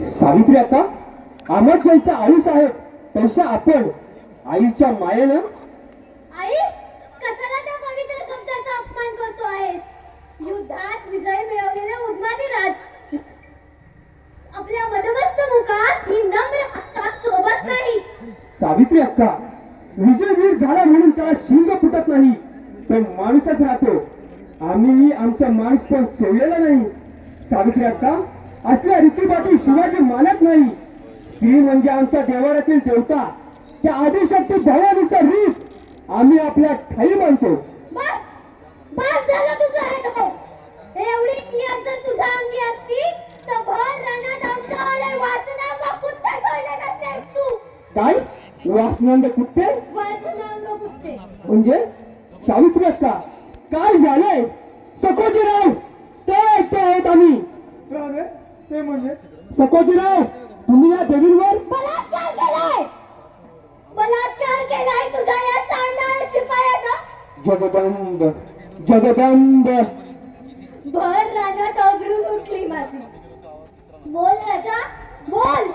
अक्का आमत जैसा आऊस आहे तैसा आपण. आईच्या मायेनं आई कशाला त्या पवित्र शब्दाचा अपमान करतो आहेस? युद्धात विजय मिळवलेले उन्मादी राज. आपल्या मदमस्त मुखात ही नम्र हस्तात सोबत नाही. सावित्री अक्का विजयवीर झाला म्हणून त्याला शिंग फुटत नाही. पण माणूसच राहतो. आम्ही आमचा माणूस पण सोडलेला नाही. सावित्री अक्का असल्या रीतीपाठी शिवाजी मानत नाही. स्त्री म्हणजे आमच्या देवारातील देवता. त्या आदिशक्ती भवानीचा रीत आम्ही आपल्या ठाई मानतो. बस बस झालं तुझं हे नको एवढी नियत जर तुझ्या अंगी असती तर भर रानात आमच्या आले वासनांग कुत्ते सोडले नसतेस तू? काय? वासनांद कुत्ते वासनांग कुत्ते म्हणजे? सावित्री अक्का काय झालंय? सकोजीराव काय ऐकतो आहोत आम्ही? ते म्हणजे सकोजीराव तुम्ही या देवींवर? बलात्कार केलाय. बलात्कार केलाय तुझ्या या चांडाळ शिपायानं. जगदंब जगदंब. भर रानात अब्रू उठली माझी. बोल राजा बोल.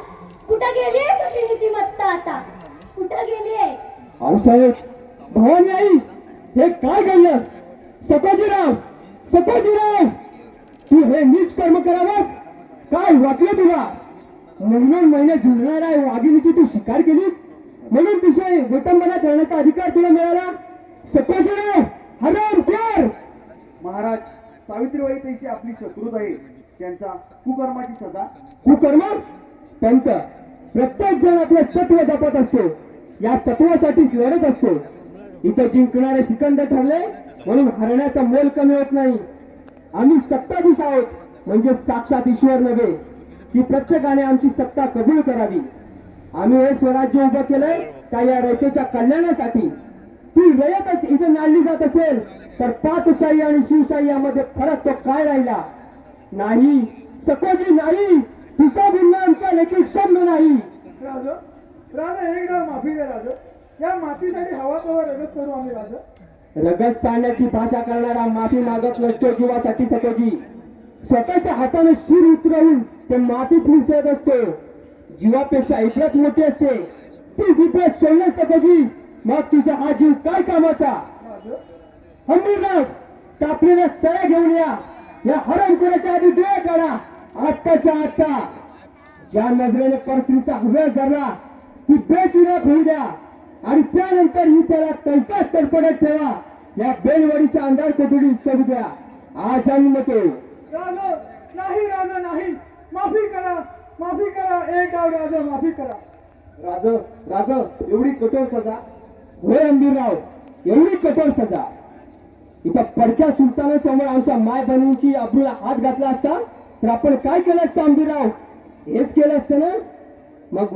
कुठं गेली आहे तुझी नीतिमत्ता आता? कुठं गेली आहे आऊसाहेब भवानी आई हे काय घडलं? सकोजीराव सकोजीराव तू हे नीच कर्म करावास? काय वाटलं तुला? महिनोन महिने झुंजणाऱ्या वाघिणीची तू शिकार केलीस? म्हणून तुझे विटंबना करण्याचा अधिकार तुला मिळाला? सकोजीराव हराम कर! महाराज सावित्रीबाई तैशी आपली शत्रूच आहे. त्यांचा कुकर्माची सजा. कुकर्म? पंत प्रत्येक जण आपलं सत्व जपत असतो. या सत्वासाठीच लढत असतो. इथं जिंकणारे सिकंदर ठरले म्हणून हरण्याचा मोल कमी होत नाही. आम्ही सत्ताधीश आहोत. म्हणजे साक्षात ईश्वर नव्हे की प्रत्येकाने आमची सत्ता कबूल करावी. आम्ही हे स्वराज्य उभं केलंय त्या या रयतेच्या कल्याणासाठी. ती रयतच इथे नाडली जात असेल तर पातशाही आणि शिवशाही यामध्ये फरक तो काय राहिला? नाही. सकोजी नाही. तुझा गुन्हा आमच्या लेखी क्षम्य नाही. राज राज एक डाव माफी दे राज. या मातीसाठी हवा तवा रगत करू आम्ही राज. रगत सांडण्याची भाषा करणारा माफी मागत नसतो जीवासाठी सकोजी. स्वतःच्या हाताने शिर उतरवून ते मातीत मिसळत असतो. जीवापेक्षा इतक्यात मोठी असते. ती जिथे सोडण्या सकाजी मग तुझा हा जीव काय कामाचा? अंबीरनाथ कापलेल्या सळ्या घेऊन या. या हरणकुराच्या आधी डोळे काढा. आत्ताच्या आत्ता. ज्या नजरेने परत्रीचा हव्यास धरला ती बेचिराक होऊ द्या. आणि त्यानंतर ही त्याला तैसाच तडपडत ठेवा. या बेलवाडीच्या अंधार कोठडीत सोडू द्या. आज आम्ही राजा नाही राजा नाही. माफी करा माफी करा. एक डाव राजा माफी करा. राज राज एवढी कठोर सजा. होय अंबीरराव एवढी कठोर सजा. इथं परक्या सुलतानासमोर आमच्या माय बहिणींची अब्रूला हात घातला असता तर आपण काय केलं असतं अंबीरराव? हेच केलं असतं ना? मग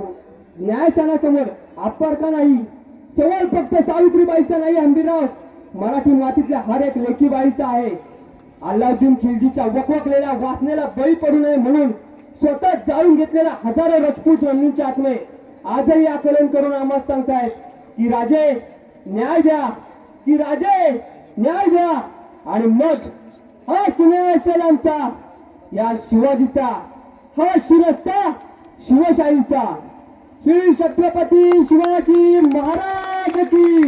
न्यायस्थानासमोर अप्पर का नाही? सवाल फक्त सावित्रीबाईचा नाही अंबीरराव. मराठी मातीतल्या हर एक लेखीबाईचा आहे. अल्लाउद्दीन खिलजीच्या वकवकलेल्या वासनेला बळी पडू नये म्हणून स्वतः जाळून घेतलेल्या हजारो राजपूत रमणींचे आत्मे आजही आकलन करून आम्हाला सांगतायत की राजे न्याय द्या. की राजे न्याय द्या. आणि मग हा सुन्याय असेल आमचा या शिवाजीचा हा शिरस्ता शिवशाहीचा. श्री छत्रपती शिवाजी महाराज की